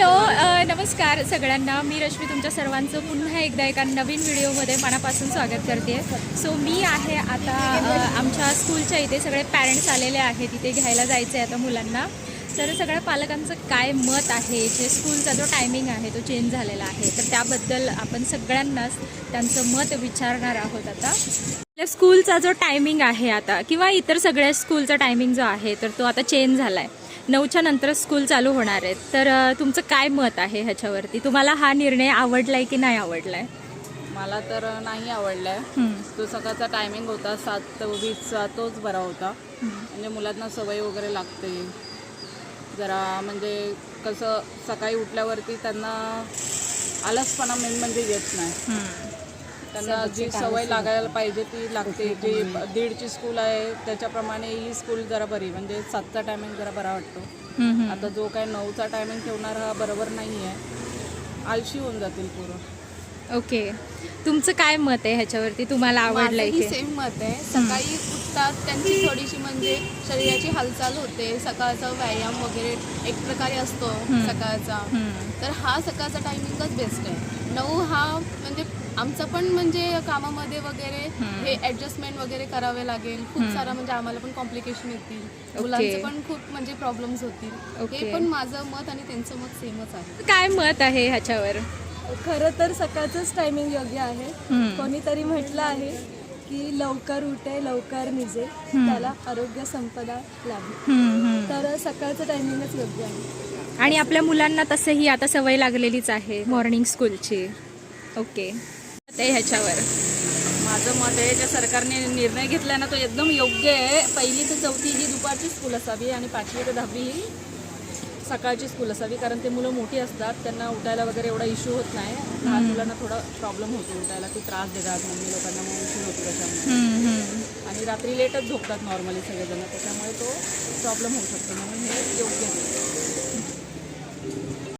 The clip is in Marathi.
हॅलो नमस्कार सगळ्यांना. मी रश्मी तुमच्या सर्वांचं पुन्हा एकदा एका नवीन व्हिडिओमध्ये मनापासून स्वागत करते. सो मी आहे आता आमच्या स्कूलच्या इथे सगळे पॅरेंट्स आलेले आहेत. इथे घ्यायला जायचं आहे आता मुलांना. तर सगळ्या पालकांचं काय मत आहे? जे स्कूलचा जो टायमिंग आहे तो चेंज झालेला आहे. तर त्याबद्दल आपण सगळ्यांनाच त्यांचं मत विचारणार आहोत आता. स्कूलचा जो टायमिंग आहे आता किंवा इतर सगळ्या स्कूलचा टायमिंग जो आहे तर तो आता चेंज झाला आहे नऊच्या नंतर स्कूल चालू होणार आहेत. तर तुमचं काय मत आहे ह्याच्यावरती? तुम्हाला हा निर्णय आवडलाय की नाही आवडलाय? मला तर नाही आवडलाय. तो सकाळचा टायमिंग होता सात वीसचा तोच बरा होता. म्हणजे मुलांना सवय वगैरे लागते. जरा म्हणजे कसं सकाळी उठल्यावरती त्यांना आलसपणा मेन म्हणजे येत नाही. त्यांना जी सवय लागायला पाहिजे ती लागते. जी दीडची स्कूल आहे त्याच्याप्रमाणे ही स्कूल जरा बरी म्हणजे सातचा टायमिंग जरा बरा वाटतो. आता जो काय नऊचा टायमिंग ठेवणार हा बरोबर नाही आहे आळशी होऊन जातील पुरं. ओके. तुमचं काय मत आहे ह्याच्यावरती? तुम्हाला आवडलंय माझंही की सेम मत आहे. सकाळी उठतात त्यांची थोडीशी म्हणजे शरीराची हालचाल होते. सकाळचा व्यायाम वगैरे एक प्रकारे असतो सकाळचा. तर हा सकाळचा टायमिंगच बेस्ट आहे. नऊ हा म्हणजे आमचं पण म्हणजे कामामध्ये वगैरे हे ऍडजस्टमेंट वगैरे करावे लागेल. खूप सारा म्हणजे आम्हाला पण कॉम्प्लिकेशन येतील. मुलांचे पण खूप म्हणजे प्रॉब्लेम्स होतील. ओके. हे पण माझं मत आणि त्यांचं मत सेमच आहे. काय मत आहे ह्याच्यावर? खरं तर सकाळचंच टायमिंग योग्य आहे. कोणीतरी म्हटलं आहे की लवकर उठे लवकर निजे. त्याला आरोग्य संपदा लाभे हम्म. तर सकाळचं टायमिंगच योग्य आहे. आणि आपल्या मुलांना तसंही आता सवय लागलेलीच आहे. मॉर्निंग स्कूलची ओके ते ह्याच्यावर. माझं मत आहे ज्या सरकारने निर्णय घेतला ना तो एकदम योग्य आहे. पहिली ते चौथी ही दुपारची स्कूल असावी आणि पाचवी ते दहावी ही सकाळची स्कूल असावी कारण ते मुलं मोठी असतात त्यांना उठायला वगैरे एवढा इश्यू होत नाही. लहान मुलांना थोडा प्रॉब्लेम होतो उठायला ते त्रास देतात मम्मी लोकांना मग उशीर होतो त्याच्यामुळे. आणि रात्री लेटच झोपतात नॉर्मली सगळेजण त्याच्यामुळे तो प्रॉब्लेम होऊ शकतो. म्हणून हे योग्य आहे.